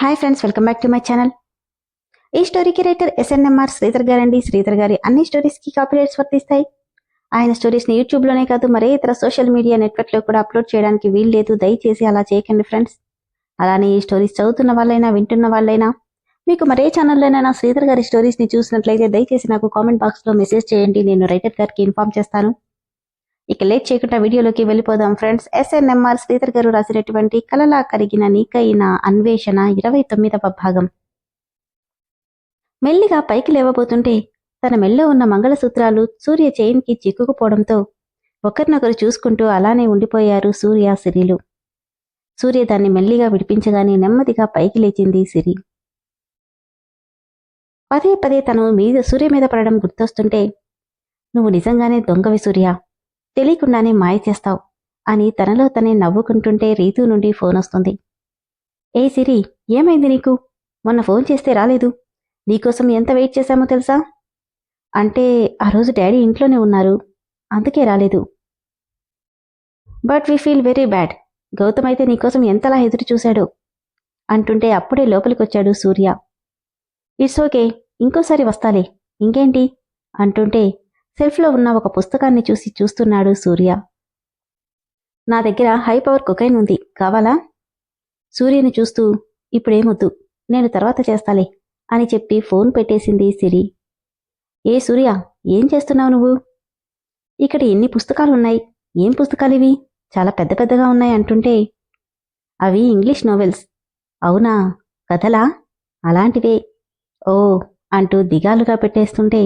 Hi friends welcome back to my channel ఈ స్టోరీకి writer SNMR Sridhar గారండి. శ్రీధర్ గారి అన్ని స్టోరీస్కి కాపీరైట్స్ వర్తిస్తాయి. ఆయన స్టోరీస్ని యూట్యూబ్లోనే కాదు మరే ఇతర సోషల్ మీడియా నెట్వర్క్లో కూడా అప్లోడ్ చేయడానికి వీలు లేదు. దయచేసి అలా చేయకండి ఫ్రెండ్స్ అలానే ఈ స్టోరీస్ చదువుతున్న వాళ్ళైనా వింటున్న వాళ్ళైనా మీకు మరే ఛానల్లోనైనా శ్రీధర్ గారి స్టోరీస్ని చూసినట్లయితే దయచేసి నాకు కామెంట్ బాక్స్లో మెసేజ్ చేయండి. నేను రైటర్ గారికి ఇన్ఫార్మ్ చేస్తాను. ఇక లేట్ చేయకుండా వీడియోలోకి వెళ్ళిపోదాం ఫ్రెండ్స్. ఎస్ఎన్ఎంఆర్ శ్రీధర్ గారు రాసినటువంటి కలలా కరిగిన నీకైన అన్వేషణ ఇరవై తొమ్మిదవ భాగం. మెల్లిగా పైకి లేవబోతుంటే తన మెల్లో ఉన్న మంగళసూత్రాలు సూర్య చైన్కి చిక్కుకుపోవడంతో ఒకరినొకరు చూసుకుంటూ అలానే ఉండిపోయారు సూర్య సిరిలు. సూర్య దాన్ని మెల్లిగా విడిపించగానే నెమ్మదిగా పైకి లేచింది సిరి. పదే పదే తను మీద సూర్య మీద పడడం గుర్తొస్తుంటే నువ్వు నిజంగానే దొంగవి సూర్య. తెలియకుండానే మాయ చేస్తావు అని తనలో తనే నవ్వుకుంటుంటే రీతు నుండి ఫోన్ వస్తుంది. ఏ సిరి ఏమైంది నీకు? మొన్న ఫోన్ చేస్తే రాలేదు. నీకోసం ఎంత వెయిట్ చేశామో తెలుసా? అంటే ఆ రోజు డాడీ ఇంట్లోనే ఉన్నారు. అందుకే రాలేదు. But we feel very bad. Gautam అయితే నీకోసం ఎంతలా ఎదురు చూశాడో అంటుంటే అప్పుడే లోపలికొచ్చాడు సూర్య. ఇట్స్ ఓకే ఇంకోసారి వస్తాలే. ఇంకేంటి? అంటుంటే సెల్ఫ్లో ఉన్న ఒక పుస్తకాన్ని చూసి చూస్తున్నాడు సూర్య. నా దగ్గర హై పవర్ కొకైన్ ఉంది కావాలా? సూర్యని చూస్తూ ఇప్పుడేమొద్దు నేను తర్వాత చేస్తాలే అని చెప్పి ఫోన్ పెట్టేసింది సిరి. ఏ సూర్య ఏం చేస్తున్నావు నువ్వు? ఇక్కడ ఎన్ని పుస్తకాలు ఉన్నాయి ఏం పుస్తకాలు ఇవి చాలా పెద్ద పెద్దగా ఉన్నాయి అంటుంటే అవి ఇంగ్లీష్ నోవెల్స్. అవునా కథలా? అలాంటివే. ఓ అంటూ దిగాలుగా పెట్టేస్తుంటే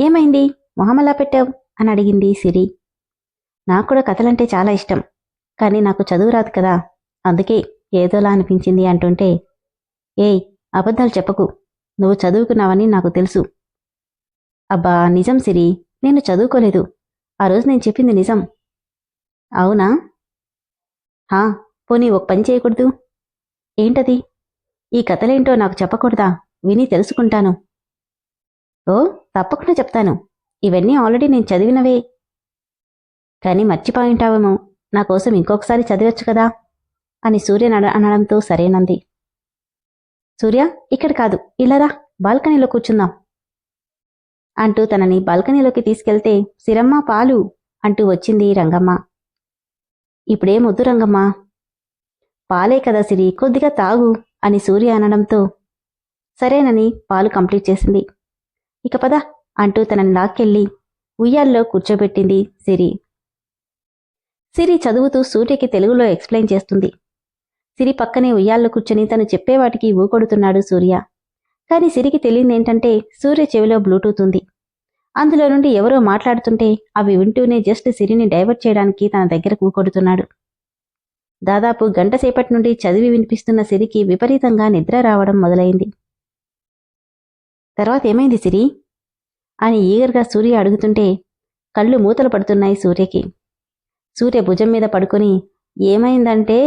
ఏమైంది? మొహమలా పెట్టావు? అని అడిగింది సిరి. నాకు కూడా కథలంటే చాలా ఇష్టం కానీ నాకు చదువు రాదు కదా అందుకే ఏదోలా అనిపించింది అంటుంటే ఏయ్ అబద్ధాలు చెప్పకు నువ్వు చదువుకున్నావని నాకు తెలుసు. అబ్బా నిజం సిరి నేను చదువుకోలేదు ఆ రోజు నేను చెప్పింది నిజం. అవునా? హా పోనీ ఒక పని చేయకూడదు? ఏంటది? ఈ కథలేంటో నాకు చెప్పకూడదా? విని తెలుసుకుంటాను. ఓ తప్పకుండా చెప్తాను. ఇవన్నీ ఆల్రెడీ నేను చదివినవే. కానీ మర్చిపోయింటావేమో నా కోసం ఇంకొకసారి చదివచ్చు కదా? అని సూర్య నడ- అనడంతో సరేనంది. సూర్య ఇక్కడ కాదు ఇలారా బాల్కనీలో కూర్చుందాం. అంటూ తనని బాల్కనీలోకి తీసుకెళ్తే సిరమ్మ పాలు అంటూ వచ్చింది రంగమ్మ. ఇప్పుడేం వద్దు రంగమ్మ. పాలే కదా సిరి కొద్దిగా తాగు అని సూర్య అనడంతో సరేనని పాలు కంప్లీట్ చేసింది. ఇక పద అంటూ తనని లాక్కెళ్ళి ఉయ్యాల్లో కూర్చోబెట్టింది సిరి. సిరి చదువుతూ సూర్యకి తెలుగులో ఎక్స్ప్లెయిన్ చేస్తుంది. సిరి పక్కనే ఉయ్యాల్లో కూర్చొని తను చెప్పేవాటికి ఊకొడుతున్నాడు సూర్య. కానీ సిరికి తెలియదేంటంటే సూర్య చెవిలో బ్లూటూత్ ఉంది అందులో నుండి ఎవరో మాట్లాడుతుంటే అవి వింటూనే జస్ట్ సిరిని డైవర్ట్ చేయడానికి తన దగ్గర కూకొడుతున్నాడు దాదాపు గంట సేపటి నుండి చదివి వినిపిస్తున్న సిరికి విపరీతంగా నిద్ర రావడం మొదలైంది. తర్వాత ఏమైంది సిరి? అని ఈగర్గా సూర్య అడుగుతుంటే కళ్ళు మూతలు పడుతున్నాయి సూర్యకి. సూర్య భుజం మీద పడుకొని ఏమైందంటే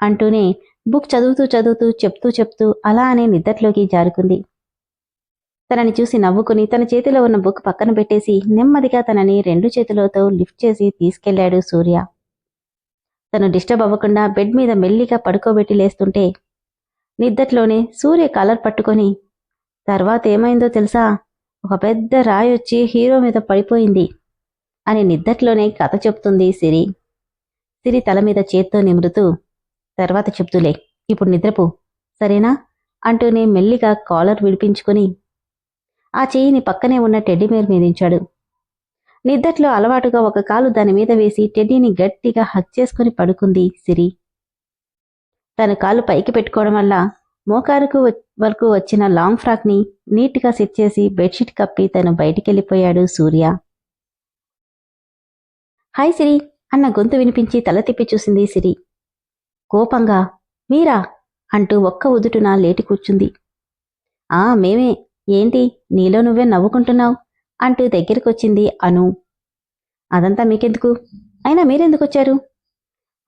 అంటూనే బుక్ చదువుతూ చదువుతూ చెప్తూ చెప్తూ అలా అనే నిద్దట్లోకి జారుకుంది. తనని చూసి నవ్వుకుని తన చేతిలో ఉన్న బుక్ పక్కన పెట్టేసి నెమ్మదిగా తనని రెండు చేతులతో లిఫ్ట్ చేసి తీసుకెళ్ళాడు సూర్య. తను డిస్టర్బ్ అవ్వకుండా బెడ్ మీద మెల్లిగా పడుకోబెట్టి లేస్తుంటే నిద్దట్లోనే సూర్య కాలర్ పట్టుకొని తర్వాత ఏమైందో తెలుసా? ఒక పెద్ద రాయి వచ్చి హీరో మీద పడిపోయింది అని నిద్దట్లోనే కథ చెప్తుంది సిరి. సిరి తల మీద చేత్తో నిమురుతూ తర్వాత చెప్తులే ఇప్పుడు నిద్రపు సరేనా? అంటూనే మెల్లిగా కాలర్ విడిపించుకుని ఆ చేయిని పక్కనే ఉన్న టెడ్డీమేర్ మీదించాడు. నిద్దట్లో అలవాటుగా ఒక కాలు దాని మీద వేసి టెడ్డీని గట్టిగా హక్ చేసుకుని పడుకుంది సిరి. తన కాలు పైకి పెట్టుకోవడం వల్ల మోకారుకు వరకు వచ్చిన లాంగ్ ఫ్రాక్ని నీట్గా సెట్ చేసి బెడ్షీట్ కప్పి తను బయటికెళ్ళిపోయాడు సూర్య. హాయ్ సిరి అన్న గొంతు వినిపించి తల తిప్పి చూసింది సిరి. కోపంగా మీరా? అంటూ ఒక్క ఉదుటున లేటి కూర్చుంది. ఆ మేమే. ఏంటి? నీలో నువ్వే నవ్వుకుంటున్నావు? అంటూ దగ్గరికొచ్చింది అను. అదంతా మీకెందుకు? అయినా మీరెందుకొచ్చారు?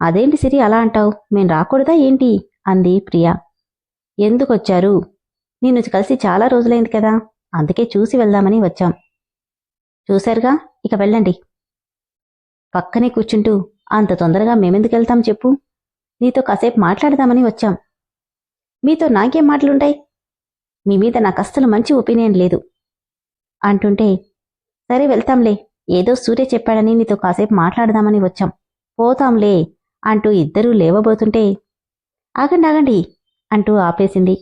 అదేంటి సిరి అలా అంటావు? మేం రాకూడదా ఏంటి? అంది ప్రియా. ఎందుకొచ్చారు? నిన్ను కలిసి చాలా రోజులైంది కదా. అందుకే చూసి వెళ్దామని వచ్చాం. చూశారుగా? ఇక వెళ్ళండి. పక్కనే కూర్చుంటూ అంత తొందరగా మేమెందుకు వెళ్తాం చెప్పు. నీతో కాసేపు మాట్లాడదామని వచ్చాం. మీతో నాకేం మాటలుంటాయి? మీ మీద నాకు అస్సలు మంచి ఒపీనియన్ లేదు. అంటుంటే సరే వెళ్తాంలే. ఏదో సూర్య చెప్పాడని నీతో కాసేపు మాట్లాడదామని వచ్చాం. పోతాంలే అంటూ ఇద్దరూ లేవబోతుంటే ఆగండి ఆగండి. అంటూ ఆపేసింది.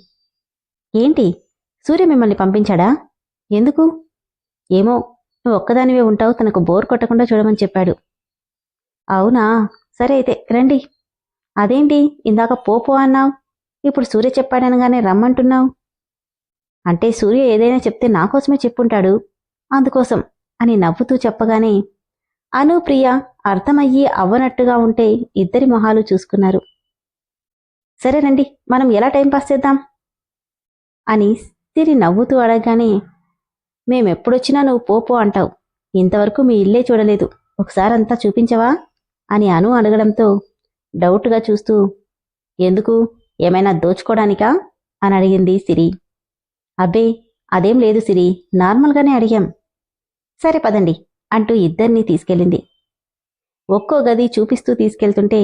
ఏంటి? సూర్య మిమ్మల్ని పంపించాడా? ఎందుకు? ఏమో నువ్వు ఒక్కదానివే ఉంటావు తనకు బోర్ కొట్టకుండా చూడమని చెప్పాడు. అవునా? సరే అయితే రండి. అదేంటి? ఇందాక పోపో అన్నావు. ఇప్పుడు సూర్య చెప్పాడనగానే రమ్మంటున్నావు. అంటే సూర్య ఏదైనా చెప్తే నాకోసమే చెప్పుంటాడు. అందుకోసం అని నవ్వుతూ చెప్పగానే అను ప్రియ అర్థమయ్యి అవ్వనట్టుగా ఉంటే ఇద్దరి మొహాలు చూసుకున్నారు. సరే రండి మనం ఎలా టైంపాస్ చేద్దాం? అని సిరి నవ్వుతూ అడగగానే మేమెప్పుడొచ్చినా నువ్వు పోపో అంటావు. ఇంతవరకు మీ ఇల్లే చూడలేదు. ఒకసారంతా చూపించవా? అని అను అడగడంతో డౌట్గా చూస్తూ ఎందుకు? ఏమైనా దోచుకోవడానికా అని అడిగింది సిరి. అబ్బే అదేం లేదు సిరి. నార్మల్గానే అడిగాం. సరే పదండి అంటూ ఇద్దరినీ తీసుకెళ్ళింది. ఒక్కో గది చూపిస్తూ తీసుకెళ్తుంటే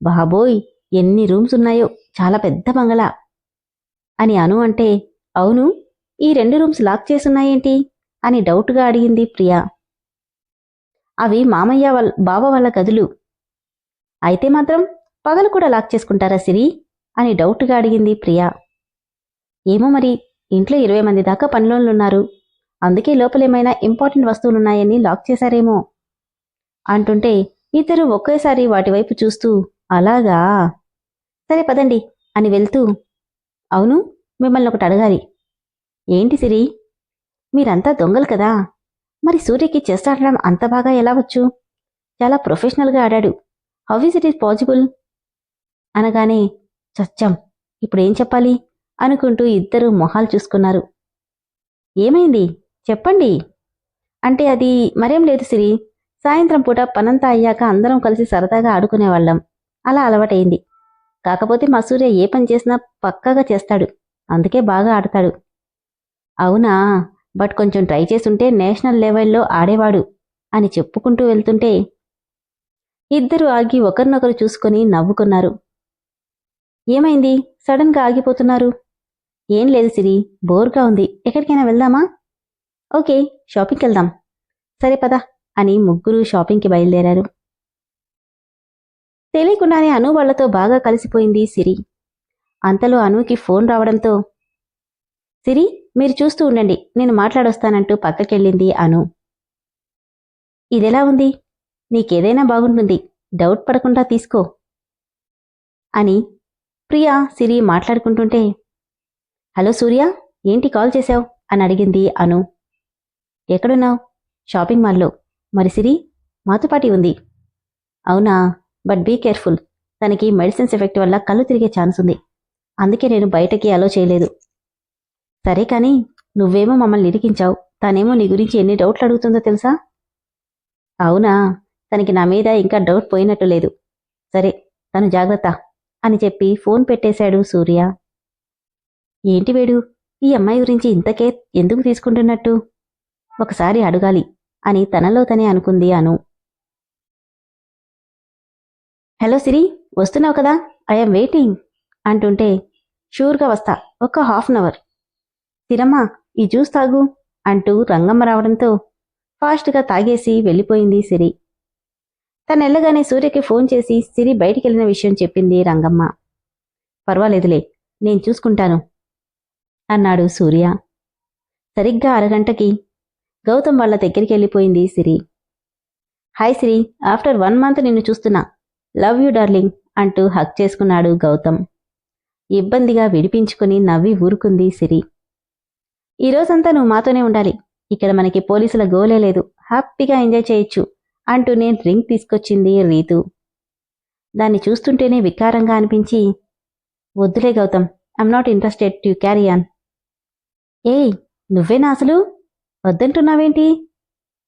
బాబోయ్! ఎన్ని రూమ్స్ ఉన్నాయో చాలా పెద్ద బంగళా అని అను అంటే అవును ఈ రెండు రూమ్స్ లాక్ చేసున్నాయేంటి? అని డౌట్గా అడిగింది ప్రియా. అవి మామయ్య వాళ్ళ బావ వాళ్ళ గదులు అయితే మాత్రం పగలు కూడా లాక్ చేసుకుంటారా సిరి? అని డౌట్గా అడిగింది ప్రియా. ఏమో మరి ఇంట్లో ఇరవై మంది దాకా పనిలోనున్నారు అందుకే లోపలేమైనా ఇంపార్టెంట్ వస్తువులున్నాయని లాక్ చేశారేమో. అంటుంటే ఇద్దరు ఒకేసారి వాటివైపు చూస్తూ అలాగా? సరే పదండి అని వెళ్తూ అవును మిమ్మల్ని ఒకటి అడగాలి. ఏంటి సిరి? మీరంతా దొంగలు కదా? మరి సూర్యకి చెస్ ఆడడం అంత బాగా ఎలా వచ్చు? చాలా ప్రొఫెషనల్గా ఆడాడు. How is it is possible అనగానే చచ్చం ఇప్పుడేం చెప్పాలి? అనుకుంటూ ఇద్దరు మొహాలు చూసుకున్నారు. ఏమైంది? చెప్పండి. అంటే అది మరేం లేదు సిరి. సాయంత్రం పూట పనంతా అయ్యాక అందరం కలిసి సరదాగా ఆడుకునేవాళ్ళం. అలా అలవాటైంది. కాకపోతే మా సూర్య ఏ పని చేసినా పక్కాగా చేస్తాడు. అందుకే బాగా ఆడతాడు. అవునా? బట్ కొంచెం ట్రై చేసుంటే నేషనల్ లెవెల్లో ఆడేవాడు అని చెప్పుకుంటూ వెళ్తుంటే ఇద్దరు ఆగి ఒకరినొకరు చూసుకొని నవ్వుకున్నారు. ఏమైంది? సడన్గా ఆగిపోతున్నారు. ఏం లేదు సిరి బోర్గా ఉంది. ఎక్కడికైనా వెళ్దామా? ఓకే షాపింగ్కి వెళ్దాం సరే పద అని ముగ్గురు షాపింగ్కి బయలుదేరారు. తెలియకుండానే అను వాళ్ళతో బాగా కలిసిపోయింది సిరి. అంతలో అనుకి ఫోన్ రావడంతో సిరి మీరు చూస్తూ ఉండండి నేను మాట్లాడొస్తానంటూ పక్కకెళ్ళింది అను. ఇదెలా ఉంది? నీకేదైనా బాగుంటుంది డౌట్ పడకుండా తీసుకో అని ప్రియా సిరి మాట్లాడుకుంటుంటే హలో సూర్య ఏంటి కాల్ చేశావు? అని అడిగింది అను. ఎక్కడున్నావు? షాపింగ్ మాల్లో. మరి సిరి మాతో పాటి ఉంది. అవునా? బట్ బీ కేర్ఫుల్ తనకి మెడిసిన్స్ ఎఫెక్ట్ వల్ల కళ్ళు తిరిగే ఛాన్స్ ఉంది. అందుకే నేను బయటకి అలో చేయలేదు. సరే కానీ నువ్వేమో మమ్మల్ని ఇరికించావు. తనేమో నీ గురించి ఎన్ని డౌట్లు అడుగుతుందో తెలుసా? అవునా? తనకి నా మీద ఇంకా డౌట్ పోయినట్టు లేదు. సరే తను జాగ్రత్త అని చెప్పి ఫోన్ పెట్టేశాడు సూర్య. ఏంటి వేడు? ఈ అమ్మాయి గురించి ఇంతకే ఎందుకు తీసుకుంటున్నట్టు? ఒకసారి అడగాలి అని తనలో తనే అనుకుంది అను. హలో సిరి వస్తున్నావు కదా? ఐఎమ్ వెయిటింగ్ అంటుంటే షూర్గా వస్తా ఒక హాఫ్ అన్ అవర్ సిరమ్మా ఈ జ్యూస్ తాగు అంటూ రంగమ్మ రావడంతో ఫాస్ట్గా తాగేసి వెళ్ళిపోయింది సిరి. తను వెళ్ళగానే సూర్యకి ఫోన్ చేసి సిరి బయటికెళ్ళిన విషయం చెప్పింది రంగమ్మ. పర్వాలేదులే నేను చూసుకుంటాను అన్నాడు సూర్య. సరిగ్గా అరగంటకి గౌతమ్ వాళ్ళ దగ్గరికి వెళ్ళిపోయింది Siri. Hi Siri after one month నిన్ను చూస్తున్నా లవ్ యూ డార్లింగ్ అంటూ హక్ చేసుకున్నాడు గౌతమ్. ఇబ్బందిగా విడిపించుకుని నవ్వి ఊరుకుంది సిరి. ఈ రోజంతా నువ్వు మాతోనే ఉండాలి. ఇక్కడ మనకి పోలీసుల గోలే లేదు. హ్యాపీగా ఎంజాయ్ చేయొచ్చు అంటూ నేను డ్రింక్ తీసుకొచ్చింది రీతు. దాన్ని చూస్తుంటేనే వికారంగా అనిపించి వద్దులే Gautam I'm not interested to carry on ఏయ్ నువ్వేనా అసలు? వద్దంటున్నావేంటి?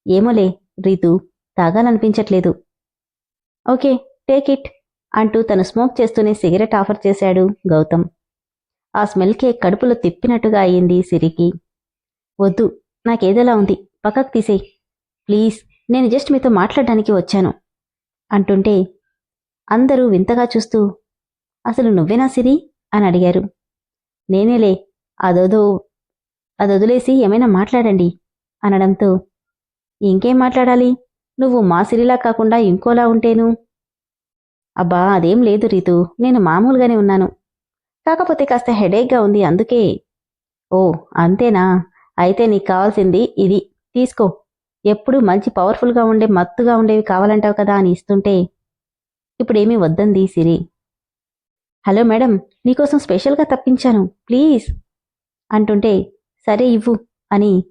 ఏమోలే రీతు తాగాలనిపించట్లేదు. ఓకే టేక్ ఇట్ అంటూ తను స్మోక్ చేస్తూనే సిగరెట్ ఆఫర్ చేశాడు గౌతమ్. ఆ స్మెల్కే కడుపులో తిప్పినట్టుగా అయ్యింది సిరికి. వద్దు నాకేదోలా ఉంది పక్కకు తీసేయ్. ప్లీజ్ నేను జస్ట్ మీతో మాట్లాడడానికి వచ్చాను అంటుంటే అందరూ వింతగా చూస్తూ అసలు నువ్వేనా సిరి? అని అడిగారు. నేనేలే అదోదో అది వదిలేసి ఏమైనా మాట్లాడండి అనడంతో ఇంకేం మాట్లాడాలి? నువ్వు మా సిరిలా కాకుండా ఇంకోలా ఉంటేను? అబ్బా అదేం లేదు రీతు. నేను మామూలుగానే ఉన్నాను. కాకపోతే కాస్త హెడేక్గా ఉంది అందుకే. ఓ అంతేనా? అయితే నీకు కావాల్సింది ఇది. తీసుకో. ఎప్పుడూ మంచి పవర్ఫుల్గా ఉండే మత్తుగా ఉండేవి కావాలంటావు కదా అని ఇస్తుంటే. ఇప్పుడేమీ వద్దంది సిరి. హలో మేడం నీకోసం స్పెషల్గా తప్పించాను. ప్లీజ్. అంటుంటే సరే ఇవ్వు అని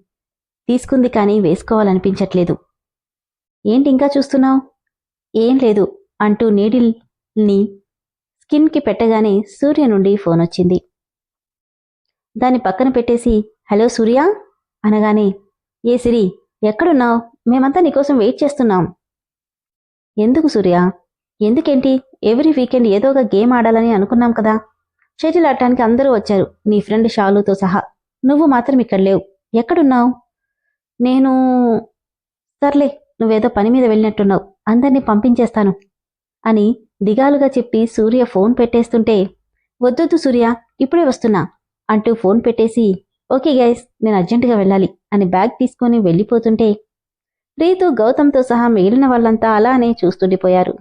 తీసుకుంది కానీ వేసుకోవాలనిపించట్లేదు. ఏంటి ఇంకా చూస్తున్నావు? ఏం లేదు. అంటూ నీడిల్ని స్కిన్కి పెట్టగానే సూర్య నుండి ఫోన్ వచ్చింది దాన్ని పక్కన పెట్టేసి హలో సూర్య అనగానే ఏ సిరి ఎక్కడున్నావు? మేమంతా నీకోసం వెయిట్ చేస్తున్నాం. ఎందుకు సూర్య? ఎందుకేంటి? ఎవ్రీ వీకెండ్ ఏదో ఒక గేమ్ ఆడాలని అనుకున్నాం కదా. షటిల్ ఆడటానికి అందరూ వచ్చారు. నీ ఫ్రెండ్ షాలుతో సహా. నువ్వు మాత్రం ఇక్కడ లేవు. ఎక్కడున్నావు? నేను సర్లే నువ్వేదో పని మీద వెళ్ళినట్టున్నావు. అందరినీ పంపించేస్తాను. అని దిగాలుగా చెప్పి సూర్య ఫోన్ పెట్టేస్తుంటే వద్దొద్దు సూర్య ఇప్పుడే వస్తున్నా అంటూ ఫోన్ పెట్టేసి ఓకే గైస్ నేను అర్జెంటుగా వెళ్ళాలి అని బ్యాగ్ తీసుకొని వెళ్ళిపోతుంటే రీతు గౌతమ్తో సహా మిగిలిన వాళ్ళంతా అలానే చూస్తుండిపోయారు.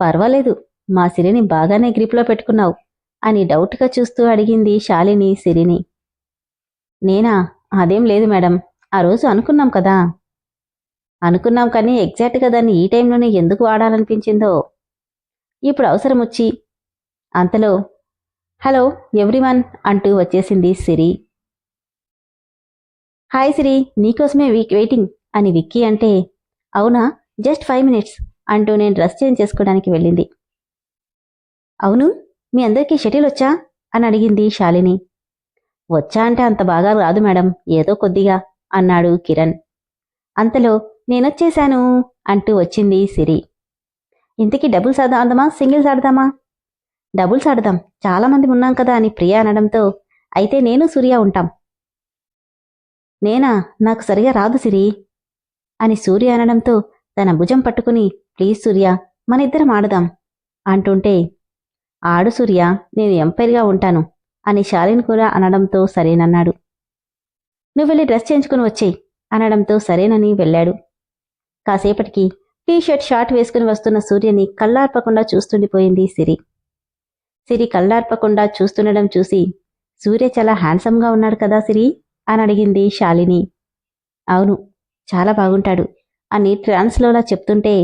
పర్వాలేదు మా సిరిని బాగానే గ్రిప్లో పెట్టుకున్నావు అని డౌట్గా చూస్తూ అడిగింది శాలిని సిరిని. నేనా? అదేం లేదు మేడం ఆ రోజు అనుకున్నాం కదా అనుకున్నాం కానీ ఎగ్జాక్ట్గా దాన్ని ఈ టైంలోనే ఎందుకు వాడాలనిపించిందో. ఇప్పుడు అవసరం వచ్చి అంతలో హలో ఎవ్రీవన్ అంటూ వచ్చేసింది సిరి. హాయ్ సిరి నీకోసమే వీక్ వెయిటింగ్ అని విక్కీ అంటే అవునా జస్ట్ ఫైవ్ మినిట్స్ అంటూ నేను డ్రెస్ చేంజ్ చేసుకోవడానికి వెళ్ళింది. అవును మీ అందరికీ షటిల్ వచ్చా? అని అడిగింది శాలిని. వచ్చా అంటే అంత బాగా రాదు మేడం ఏదో కొద్దిగా అన్నాడు కిరణ్. అంతలో నేనొచ్చేశాను అంటూ వచ్చింది సిరి. ఇంతకీ డబుల్స్ ఆడదామా? సింగిల్స్ ఆడదామా? డబుల్స్ ఆడదాం. చాలా మంది ఉన్నాం కదా అని ప్రియ అనడంతో అయితే నేను సూర్య ఉంటాం. నేనా? నాకు సరిగా రాదు సిరి అని సూర్య అనడంతో తన భుజం పట్టుకుని ప్లీజ్ సూర్య మన ఇద్దరం ఆడదాం అంటుంటే ఆడు సూర్య నేను ఎంపైర్గా ఉంటాను అని శాలిన్ కూడా అనడంతో సరేనన్నాడు. నువ్వు వెళ్ళి డ్రెస్ చేయించుకుని వచ్చేయి. అనడంతో సరేనని వెళ్ళాడు. కాసేపటికి టీషర్ట్ షార్ట్ వేసుకుని వస్తున్న సూర్యని కళ్ళార్పకుండా చూస్తుండిపోయింది సిరి. సిరి కళ్ళార్పకుండా చూస్తుండడం చూసి సూర్య చాలా హ్యాండ్సమ్గా ఉన్నాడు కదా సిరి? అని అడిగింది శాలిని. అవును చాలా బాగుంటాడు. అని ట్రాన్స్లోలా చెప్తుంటే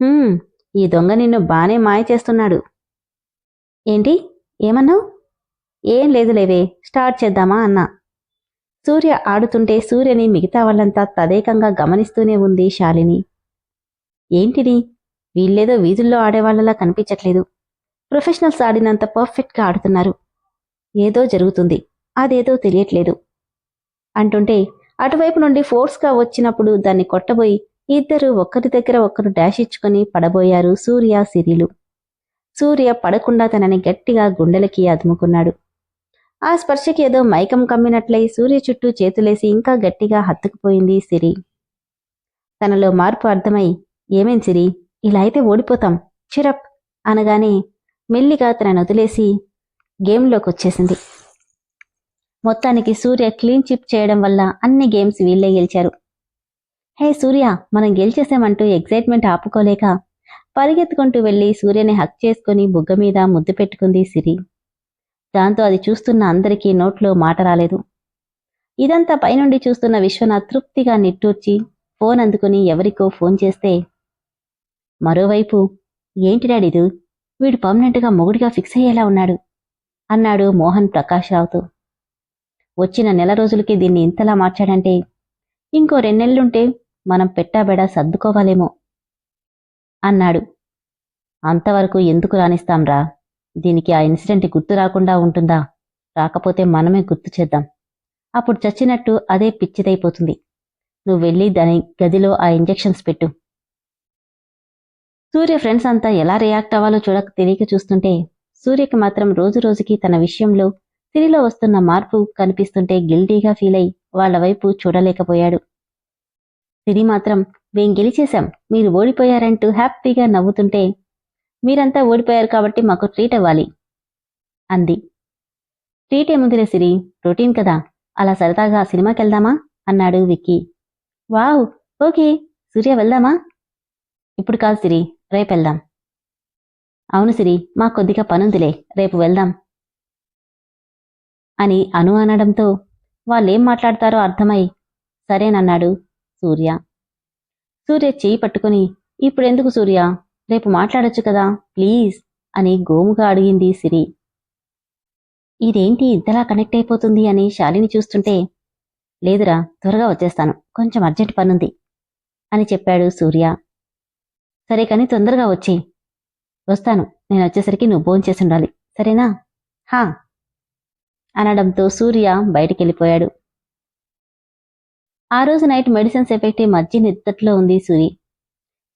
"హ్మ్, ఈ దొంగ నిన్ను బానే మాయ చేస్తున్నాడు. ఏంటి? ఏమన్నావు? ఏం లేదులేవే స్టార్ట్ చేద్దామా? అన్నా. సూర్య ఆడుతుంటే సూర్యని మిగతా వాళ్ళంతా తదేకంగా గమనిస్తూనే ఉంది శాలిని. ఏంటిది? వీళ్ళేదో వీధుల్లో ఆడేవాళ్ళలా కనిపించట్లేదు. ప్రొఫెషనల్స్ ఆడినంత పర్ఫెక్ట్గా ఆడుతున్నారు. ఏదో జరుగుతుంది. అదేదో తెలియట్లేదు. అంటుంటే అటువైపు నుండి ఫోర్స్గా వచ్చినప్పుడు దాన్ని కొట్టబోయి ఇద్దరు ఒక్కరి దగ్గర ఒక్కరు డాష్ ఇచ్చుకొని పడబోయారు సూర్య సిరిలు. సూర్య పడకుండా తనని గట్టిగా గుండెలకి అదుముకున్నాడు. ఆ స్పర్శకి ఏదో మైకం కమ్మినట్లయి సూర్య చుట్టూ చేతులేసి ఇంకా గట్టిగా హత్తుకుపోయింది సిరి. తనలో మార్పు అర్థమై ఏమేం సిరి? ఇలా అయితే ఓడిపోతాం. చిరప్! అనగానే మెల్లిగా తనను వదిలేసి గేమ్లోకి వచ్చేసింది మొత్తానికి సూర్య క్లీన్ చిప్ చేయడం వల్ల అన్ని గేమ్స్ వీళ్ళే గెలిచారు. హే సూర్య మనం గెలిచేసామంటూ ఎగ్జైట్మెంట్ ఆపుకోలేక పరిగెత్తుకుంటూ వెళ్ళి సూర్యని హక్ చేసుకుని బుగ్గ మీద ముద్దు పెట్టుకుంది సిరి. దాంతో అది చూస్తున్న అందరికీ నోట్లో మాట రాలేదు. ఇదంతా పైనుండి చూస్తున్న విశ్వనాథ్ తృప్తిగా నిట్టూర్చి ఫోన్ అందుకుని ఎవరికో ఫోన్ చేస్తే మరోవైపు ఏంటి డాడీదు వీడు పర్మనెంట్గా మొగుడిగా ఫిక్స్ అయ్యేలా ఉన్నాడు అన్నాడు మోహన్ ప్రకాష్ రావుతో. వచ్చిన నెల రోజులకి దీన్ని ఇంతలా మార్చాడంటే ఇంకో రెండెళ్ళుంటే మనం పెట్టాబెడా సర్దుకోవాలేమో అన్నాడు. అంతవరకు ఎందుకు రాణిస్తాంరా దీనికి ఆ ఇన్సిడెంట్ గుర్తు రాకుండా ఉంటుందా? రాకపోతే మనమే గుర్తు చేద్దాం. అప్పుడు చచ్చినట్టు అదే పిచ్చిదైపోతుంది. నువ్వు వెళ్ళి దాని గదిలో ఆ ఇంజెక్షన్స్ పెట్టు. సూర్య ఫ్రెండ్స్ అంతా ఎలా రియాక్ట్ అవ్వాలో చూడక తెలియక చూస్తుంటే సూర్యకి మాత్రం రోజు రోజుకి తన విషయంలో సిరిలో వస్తున్న మార్పు కనిపిస్తుంటే గిల్టీగా ఫీల్ అయి వాళ్ళ వైపు చూడలేకపోయాడు. సిరి మాత్రం మేం గెలిచేశాం. మీరు ఓడిపోయారంటూ హ్యాపీగా నవ్వుతుంటే మీరంతా ఓడిపోయారు కాబట్టి మాకు ట్రీట్ అవ్వాలి అంది. ట్రీట్ ఏముందిలే సిరి? రొటీన్ కదా. అలా సరదాగా సినిమాకి వెళ్దామా? అన్నాడు విక్కీ. Wow okay. సూర్య వెళ్దామా? ఇప్పుడు కాదు సిరి రేపు వెళ్దాం. అవును సిరి మా కొద్దిగా పనుందిలే రేపు వెళ్దాం. అని అను అనడంతో వాళ్ళేం మాట్లాడతారో అర్థమై సరేనన్నాడు సూర్య. సూర్య చేయి పట్టుకుని ఇప్పుడెందుకు సూర్య? రేపు మాట్లాడొచ్చు కదా? ప్లీజ్ అని గోముగా అడిగింది సిరి. ఇదేంటి ఇద్దలా కనెక్ట్ అయిపోతుంది అని శాలిని చూస్తుంటే లేదురా త్వరగా వచ్చేస్తాను కొంచెం అర్జెంట్ పనుంది అని చెప్పాడు సూర్య. సరే కానీ తొందరగా వచ్చి. వస్తాను నేను వచ్చేసరికి నువ్వు భోంచేసి ఉండాలి సరేనా? హా అనడంతో సూర్య బయటికెళ్ళిపోయాడు. ఆ రోజు నైట్ మెడిసిన్స్ ఎఫెక్ట్ మధ్య నిద్దట్లో ఉంది సూరి.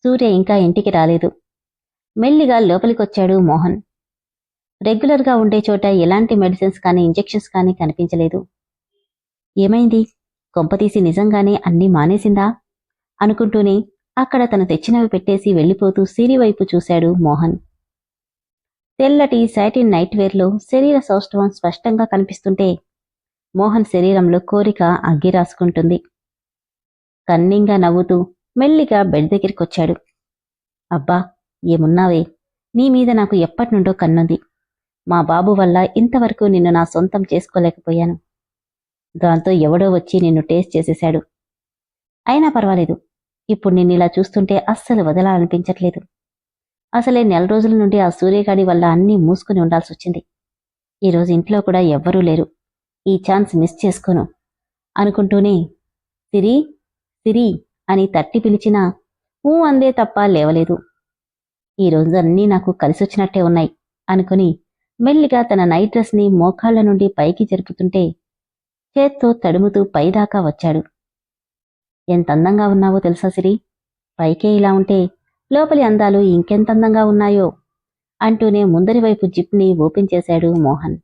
సూర్య ఇంకా ఇంటికి రాలేదు. మెల్లిగా లోపలికొచ్చాడు మోహన్. రెగ్యులర్గా ఉండే చోట ఎలాంటి మెడిసిన్స్ కానీ ఇంజెక్షన్స్ కానీ కనిపించలేదు. ఏమైంది? కొంపతీసి నిజంగానే అన్నీ మానేసిందా? అనుకుంటూనే అక్కడ తను తెచ్చినవి పెట్టేసి వెళ్ళిపోతూ సిరి వైపు చూశాడు మోహన్. తెల్లటి సాటిన్ నైట్ వేర్లో శరీర సౌష్ఠవం స్పష్టంగా కనిపిస్తుంటే మోహన్ శరీరంలో కోరిక అగ్గి రాసుకుంటుంది. కన్నింగా నవ్వుతూ మెల్లిగా బెడ్ దగ్గరికొచ్చాడు. అబ్బా ఏమున్నావే? నీ మీద నాకు ఎప్పటినుండో కన్నుంది. మా బాబు వల్ల ఇంతవరకు నిన్ను నా సొంతం చేసుకోలేకపోయాను. దాంతో ఎవడో వచ్చి నిన్ను టేస్ట్ చేసేశాడు. అయినా పర్వాలేదు. ఇప్పుడు నిన్ను ఇలా చూస్తుంటే అస్సలు వదలాలనిపించట్లేదు. అసలే నెల రోజుల నుండి ఆ సూర్యగాడి వల్ల అన్నీ మూసుకుని ఉండాల్సి వచ్చింది. ఈరోజు ఇంట్లో కూడా ఎవ్వరూ లేరు. ఈ ఛాన్స్ మిస్ చేసుకోను. అనుకుంటూనే సిరి సిరి అని తట్టి పిలిచినా ఊ అందే తప్ప లేవలేదు. ఈ రోజు అన్నీ నాకు కలిసొచ్చినట్టే ఉన్నాయి అనుకుని మెల్లిగా తన నైట్ డ్రెస్ని మోకాళ్ళ నుండి పైకి జరుపుతుంటే చేత్తో తడుముతూ పైదాకా వచ్చాడు. ఎంత అందంగా ఉన్నావో తెలుసా సిరి? పైకే ఇలా ఉంటే లోపలి అందాలు ఇంకెంత అందంగా ఉన్నాయో? అంటూనే ముందరి వైపు జిప్ని ఓపెన్ చేశాడు మోహన్.